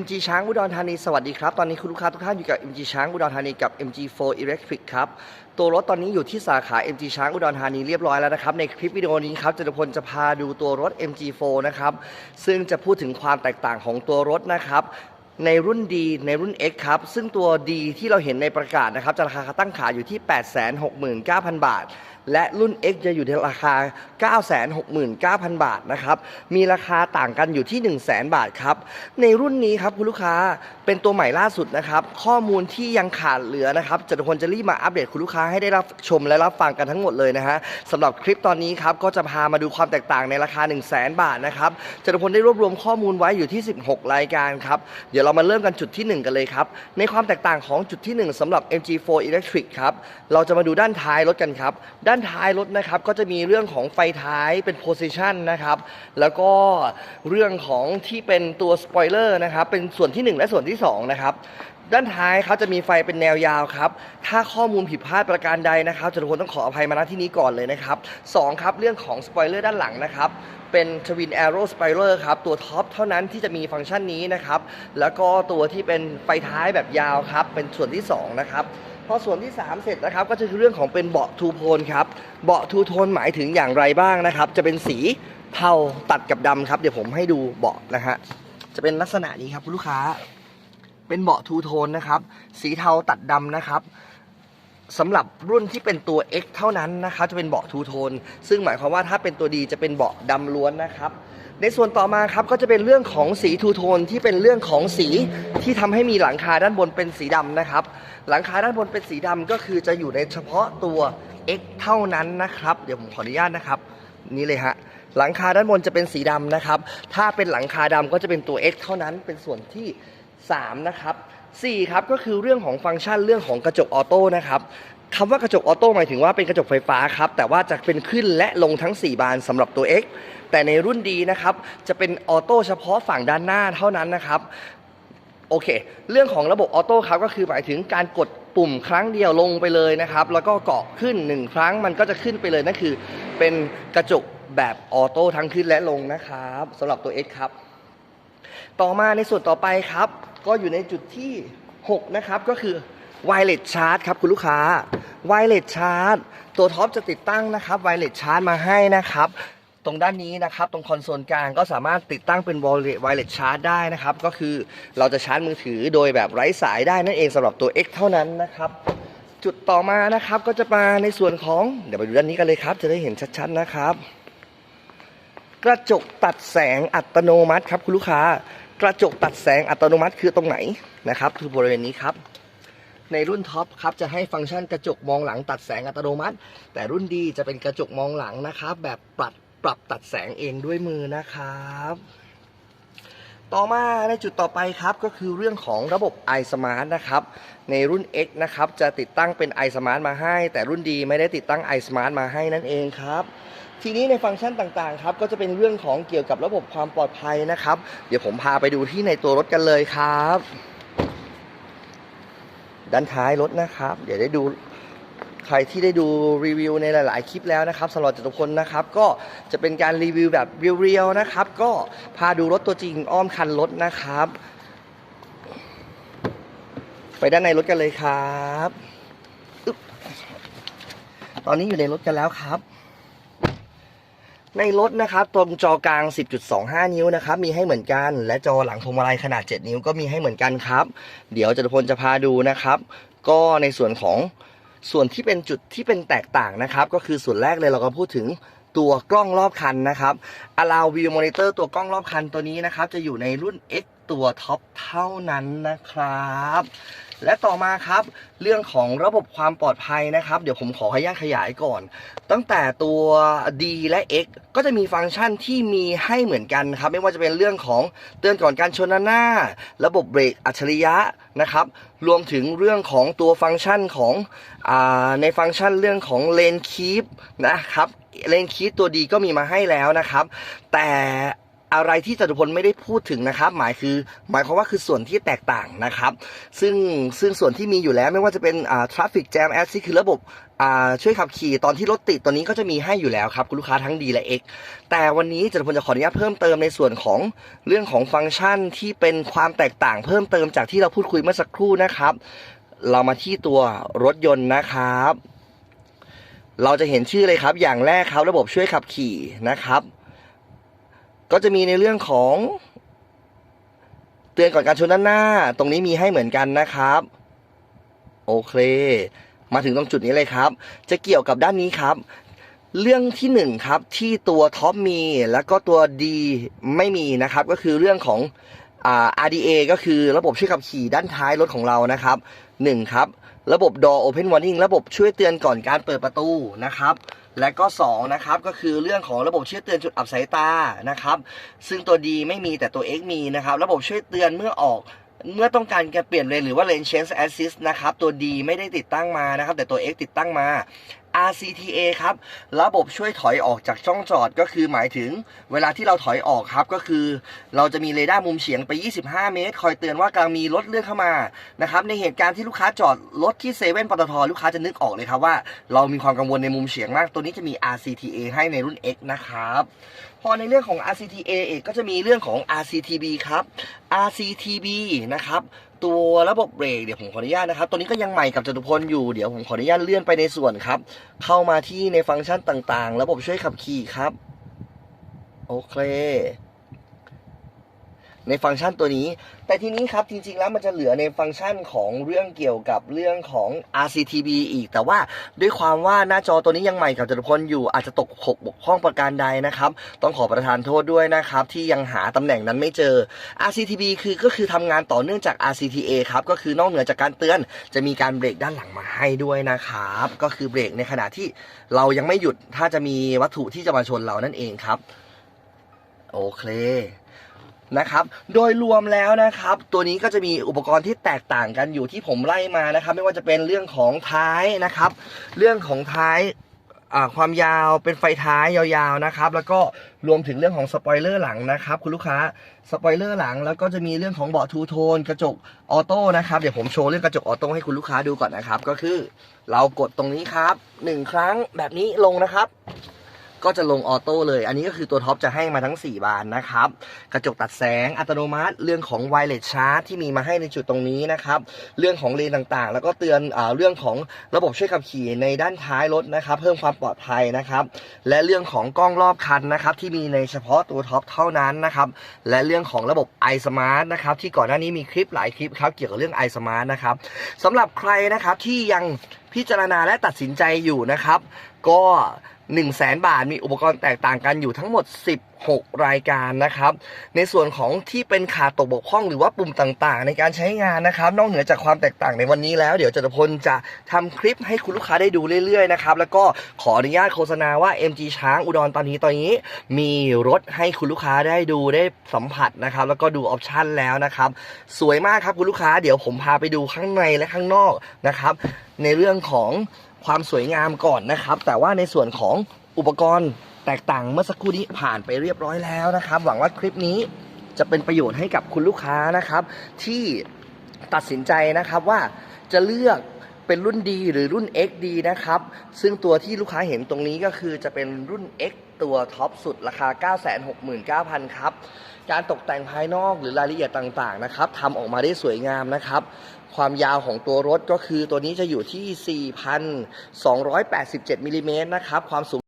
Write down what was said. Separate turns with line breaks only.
MG ช้างอุดรธานีสวัสดีครับ ตอนนี้คุณลูกค้าทุกท่านอยู่กับ MG ช้างอุดรธานีกับ MG4 Electric ครับ ตัวรถตอนนี้อยู่ที่สาขา MG ช้างอุดรธานีเรียบร้อยแล้วนะครับ ในคลิปวิดีโอนี้ครับจตุพลจะพาดูตัวรถ MG4 นะครับ ซึ่งจะพูดถึงความแตกต่างของตัวรถนะครับ ในรุ่น D ในรุ่น X ครับ ซึ่งตัว D ที่เราเห็นในประกาศนะครับ จะราคาตั้งขายอยู่ที่ 869,000 บาท และรุ่น X จะอยู่ในราคา 969,000 บาทนะครับ มีราคาต่างกันอยู่ที่ 100,000 บาทครับ ในรุ่นนี้ครับคุณลูกค้าเป็นตัวใหม่ล่าสุดนะครับ ข้อมูลที่ยังขาดเหลือนะครับจตุพลจะรีบมาอัปเดตคุณลูกค้าให้ได้รับชมและรับฟังกันทั้งหมดเลยนะฮะสำหรับคลิปตอนนี้ครับก็จะพามาดูความแตกต่างในราคา 1 0 0 0 0แบาทนะครับจตุพลได้รวบรวมข้อมูลไว้อยู่ที่ 16 รายการครับเดี๋ยวเรามาเริ่มกันจุดที่ 1 กันเลยครับ ในความแตกต่างของจุดที่ 1สำหรับ MG4 Electric ครับ เราจะมาดูด้านท้ายรถกันครับ ด้านท้ายรถนะครับ ก็จะมีเรื่องของไฟท้ายเป็น position นะครับ แล้วก็เรื่องของที่เป็นตัวสปอยเลอร์นะครับ เป็นส่วนที่ 1 และส่วนที่2นะครับ ด้านท้ายครับจะมีไฟเป็นแนวยาวครับ ถ้าข้อมูลผิดพลาดประการใดนะครับจตุพลต้องขออภัยมาณที่นี้ก่อนเลยนะครับสองครับเรื่องของสปอยเลอร์ด้านหลังนะครับ เป็นทวินแอโร่สปอยเลอร์ครับตัวท็อปเท่านั้นที่จะมีฟังก์ชันนี้นะครับ แล้วก็ตัวที่เป็นไฟท้ายแบบยาวครับ เป็นส่วนที่ 2 นะครับพอส่วนที่ 3 เสร็จนะครับก็จะคือเรื่องของเป็นเบาะทูโทนครับเบาะทูโทนหมายถึงอย่างไรบ้างนะครับ จะเป็นสีเทาตัดกับดำครับ เดี๋ยวผมให้ดูเบาะนะฮะจะเป็นลักษณะนี้ครับคุณลูกค้า เป็นเบาะทูโทนนะครับ สีเทาตัดดำนะครับสำหรับรุ่นที่เป็นตัว X เท่านั้นนะครับจะเป็นเบาะทูโทน ซึ่งหมายความว่าถ้าเป็นตัวดีจะเป็นเบาะดำล้วนนะครับ ในส่วนต่อมาครับก็จะเป็นเรื่องของสีทูโทนที่เป็นเรื่องของสีที่ทำให้มีหลังคาด้านบนเป็นสีดำนะครับ หลังคาด้านบนเป็นสีดำก็คือจะอยู่ในเฉพาะตัว X เท่านั้นนะครับ เดี๋ยวผมขออนุญาตนะครับ นี่เลยฮะหลังคาด้านบนจะเป็นสีดำนะครับ ถ้าเป็นหลังคาดำก็จะเป็นตัว X เท่านั้นเป็นส่วนที่ 3นะครับ4ครับก็คือเรื่องของฟังก์ชันเรื่องของกระจกออโต้นะครับคำว่ากระจกออโต้หมายถึงว่าเป็นกระจกไฟฟ้าครับแต่ว่าจะเป็นขึ้นและลงทั้ง 4 บานสำหรับตัว X แต่ในรุ่นดีนะครับจะเป็นออโต้เฉพาะฝั่งด้านหน้าเท่านั้นนะครับโอเค เรื่องของระบบออโต้ครับก็คือหมายถึงการกดปุ่มครั้งเดียวลงไปเลยนะครับแล้วก็เกาะขึ้น 1 ครั้งมันก็จะขึ้นไปเลยนั่นคือ เป็นกระจกแบบออโต้ทั้งขึ้นและลงนะครับสำหรับตัว X ครับ ต่อมาในส่วนต่อไปครับ ก็อยู่ในจุดที่ 6 นะครับ ก็คือ Wireless Charge ครับคุณลูกค้า Wireless Charge ตัวท็อปจะติดตั้งนะครับ Wireless Charge มาให้นะครับ ตรงด้านนี้นะครับ ตรงคอนโซลกลางก็สามารถติดตั้งเป็น Wireless Charge ได้นะครับ ก็คือเราจะชาร์จมือถือโดยแบบไร้สายได้นั่นเองสำหรับตัว X เท่านั้นนะครับ จุดต่อมานะครับก็จะมาในส่วนของเดี๋ยวไปดูด้านนี้กันเลยครับ จะได้เห็นชัดๆนะครับ กระจกตัดแสงอัตโนมัติครับคุณลูกค้า กระจกตัดแสงอัตโนมัติคือตรงไหนนะครับ คือบริเวณนี้ครับ ในรุ่นท็อปครับจะให้ฟังก์ชันกระจกมองหลังตัดแสงอัตโนมัติ แต่รุ่นดีจะเป็นกระจกมองหลังนะครับ แบบปรับปรับตัดแสงเองด้วยมือนะครับ ต่อมาในจุดต่อไปครับก็คือเรื่องของระบบ iSmart นะครับ ในรุ่น X นะครับจะติดตั้งเป็น iSmart มาให้ แต่รุ่นดีไม่ได้ติดตั้ง iSmart มาให้นั่นเองครับ ทีนี้ในฟังก์ชันต่างๆครับก็จะเป็นเรื่องของเกี่ยวกับระบบความปลอดภัยนะครับ เดี๋ยวผมพาไปดูที่ในตัวรถกันเลยครับ ด้านท้ายรถนะครับ เดี๋ยวได้ดูใครที่ได้ดูรีวิวในหลาย ๆ คลิปแล้วนะครับสำหรับจตุพลนะครับ ก็จะเป็นการรีวิวแบบเรียวๆนะครับ ก็พาดูรถตัวจริงอ้อมคันรถนะครับ ไปด้านในรถกันเลยครับอึ๊บตอนนี้อยู่ในรถกันแล้วครับ ในรถนะครับตรงจอกลาง 10.25 นิ้วนะครับมีให้เหมือนกันและจอหลังพวงมาลัยขนาด 7 นิ้วก็มีให้เหมือนกันครับ เดี๋ยวจตุพลจะพาดูนะครับ ก็ในส่วนของส่วนที่เป็นจุดที่เป็นแตกต่างนะครับ ก็คือส่วนแรกเลยเราก็พูดถึงตัวกล้องรอบคันนะครับ Allow View Monitor ตัวกล้องรอบคันตัวนี้นะครับ จะอยู่ในรุ่น X ตัวท็อปเท่านั้นนะครับ และต่อมาครับ เรื่องของระบบความปลอดภัยนะครับ เดี๋ยวผมขอขยายขยายก่อน ตั้งแต่ตัว D และ X ก็จะมีฟังก์ชันที่มีให้เหมือนกันครับ ไม่ว่าจะเป็นเรื่องของเตือนก่อนการชนหน้า ระบบเบรกอัจฉริยะนะครับ รวมถึงเรื่องของตัวฟังก์ชันของอในฟังก์ชันเรื่องของเลนคีปนะครับเลนคีปตัวดีก็มีมาให้แล้วนะครับ แต่ อะไรที่จตุพลไม่ได้พูดถึงนะครับ หมายคือ หมายความว่าคือส่วนที่แตกต่างนะครับ ซึ่งซึ่งส่วนที่มีอยู่แล้วไม่ว่าจะเป็นอ่า traffic jam assist คือระบบอ่าช่วยขับขี่ตอนที่รถติดตัวนี้ก็จะมีให้อยู่แล้วครับคุณลูกค้าทั้ง D และ X แต่วันนี้จตุพลจะขออนุญาตเพิ่มเติมในส่วนของเรื่องของฟังก์ชันที่เป็นความแตกต่างเพิ่มเติมจากที่เราพูดคุยเมื่อสักครู่นะครับ เรามาที่ตัวรถยนต์นะครับ เราจะเห็นชื่อเลยครับ อย่างแรกครับ ระบบช่วยขับขี่นะครับ ก็จะมีในเรื่องของเตือนก่อนการชนด้านหน้า ตรงนี้มีให้เหมือนกันนะครับ โอเค มาถึงตรงจุดนี้เลยครับ จะเกี่ยวกับด้านนี้ครับ เรื่องที่หนึ่งครับที่ตัวท็อปมีแล้วก็ตัวดีไม่มีนะครับ ก็คือเรื่องของ RDA ก็คือระบบช่วยขับขี่ด้านท้ายรถของเรานะครับหนึ่งครับระบบ Door Open Warning ระบบช่วยเตือนก่อนการเปิดประตูนะครับ และก็2นะครับก็คือเรื่องของระบบช่วยเตือนจุดอับสายตานะครับ ซึ่งตัว D ไม่มีแต่ตัว X มีนะครับ ระบบช่วยเตือนเมื่อออกเมื่อต้องการจะเปลี่ยนเลนหรือว่า lane change assist นะครับ ตัว D ไม่ได้ติดตั้งมานะครับ แต่ตัว X ติดตั้งมา RCTA ครับ ระบบช่วยถอยออกจากช่องจอดก็คือหมายถึง เวลาที่เราถอยออกครับก็คือ เราจะมีเรดาร์มุมเฉียงไป 25 เมตร คอยเตือนว่ากำลังมีรถเลื่อนเข้ามานะครับในเหตุการณ์ที่ลูกค้าจอดรถที่เซเว่นปตทลูกค้าจะนึกออกเลยครับว่า เรามีความกังวลในมุมเฉียงมาก ตัวนี้จะมี RCTA ให้ในรุ่น X นะครับ อในเรื่องของ RCTA เอกก็จะมีเรื่องของ RCTB ครับ RCTB นะครับตัวระบบเบรกเดี๋ยวผมขออนุญาตนะครับ ตัวนี้ก็ยังใหม่กับจตุพลอยู่เดี๋ยวผมขออนุญาตเลื่อนไปในส่วนครับ เข้ามาที่ในฟังก์ชันต่างๆ ระบบช่วยขับขี่ครับ โอเค ในฟังก์ชันตัวนี้ แต่ทีนี้ครับจริงๆแล้วมันจะเหลือในฟังก์ชันของเรื่องเกี่ยวกับเรื่องของ RCTB อีก แต่ว่าด้วยความว่าหน้าจอตัวนี้ยังใหม่กับจตุพลอยู่อาจจะตกหกบกพร่องประการใดนะครับ ต้องขอประทานโทษด้วยนะครับ ที่ยังหาตำแหน่งนั้นไม่เจอ RCTB คือก็คือทำงานต่อเนื่องจาก RCTA ครับก็คือนอกเหนือจากการเตือน จะมีการเบรกด้านหลังมาให้ด้วยนะครับก็คือเบรกในขณะที่เรายังไม่หยุดถ้าจะมีวัตถุที่จะมาชนเรานั่นเองครับ โอเค นะครับ โดยรวมแล้วนะครับ ตัวนี้ก็จะมีอุปกรณ์ที่แตกต่างกันอยู่ที่ผมไล่มานะครับ ไม่ว่าจะเป็นเรื่องของท้ายนะครับ เรื่องของท้ายความยาวเป็นไฟท้ายยาวๆนะครับ แล้วก็รวมถึงเรื่องของสปอยเลอร์หลังนะครับคุณลูกค้าสปอยเลอร์หลัง แล้วก็จะมีเรื่องของเบาะทูโทนกระจกออโต้นะครับเดี๋ยวผมโชว์เรื่องกระจกออโต้ให้คุณลูกค้าดูก่อนนะครับ ก็คือเรากดตรงนี้ครับหนึ่งครั้งแบบนี้ลงนะครับ ก็จะลงออโต้เลย อันนี้ก็คือตัวท็อปจะให้มาทั้ง 4 บานนะครับ กระจกตัดแสงอัตโนมัติ เรื่องของไวเลสชาร์จที่มีมาให้ในจุดตรงนี้นะครับ เรื่องของเลนต่างๆ แล้วก็เตือนอเรื่องของระบบช่วยขับขี่ในด้านท้ายรถนะครับ เพิ่มความปลอดภัยนะครับ และเรื่องของกล้องรอบคันนะครับ ที่มีในเฉพาะตัวท็อปเท่านั้นนะครับ และเรื่องของระบบ iSmart นะครับ ที่ก่อนหน้านี้มีคลิปหลายคลิปครับเกี่ยวกับเรื่อง iSmart นะครับสำหรับใครนะครับที่ยังพิจารณาและตัดสินใจอยู่นะครับ ก็ 1 0 0 0 0แบาท มีอุปกรณ์แตกต่างกันอยู่ทั้งหมด 16 รายการนะครับ ในส่วนของที่เป็นขาดตกบกพร่องหรือว่าปุ่มต่างๆ ในการใช้งานนะครับ นอกเหนือจากความแตกต่างในวันนี้แล้ว เดี๋ยวจตุพลจะทำคลิปให้คุณลูกค้าได้ดูเรื่อยๆนะครับ แล้วก็ขออนุญาตโฆษณาว่า MG ช้างอุดรตอนนี้ตอนนี้ มีรถให้คุณลูกค้าได้ดูได้สัมผัสนะครับ แล้วก็ดูออปชันแล้วนะครับ สวยมากครับคุณลูกค้า เดี๋ยวผมพาไปดูข้างในและข้างนอกนะครับ ในเรื่องของ ความสวยงามก่อนนะครับ แต่ว่าในส่วนของอุปกรณ์แตกต่างเมื่อสักครู่นี้ผ่านไปเรียบร้อยแล้วนะครับ หวังว่าคลิปนี้จะเป็นประโยชน์ให้กับคุณลูกค้านะครับ ที่ตัดสินใจนะครับว่าจะเลือก เป็นรุ่นดีหรือรุ่น X ดีนะครับ ซึ่งตัวที่ลูกค้าเห็นตรงนี้ก็คือจะเป็นรุ่น X ตัวท็อปสุดราคา 969,000 ครับ การตกแต่งภายนอกหรือรายละเอียดต่างๆนะครับทำออกมาได้สวยงามนะครับ ความยาวของตัวรถก็คือตัวนี้จะอยู่ที่ 4,287มิลลิเมตรนะครับ ความสูง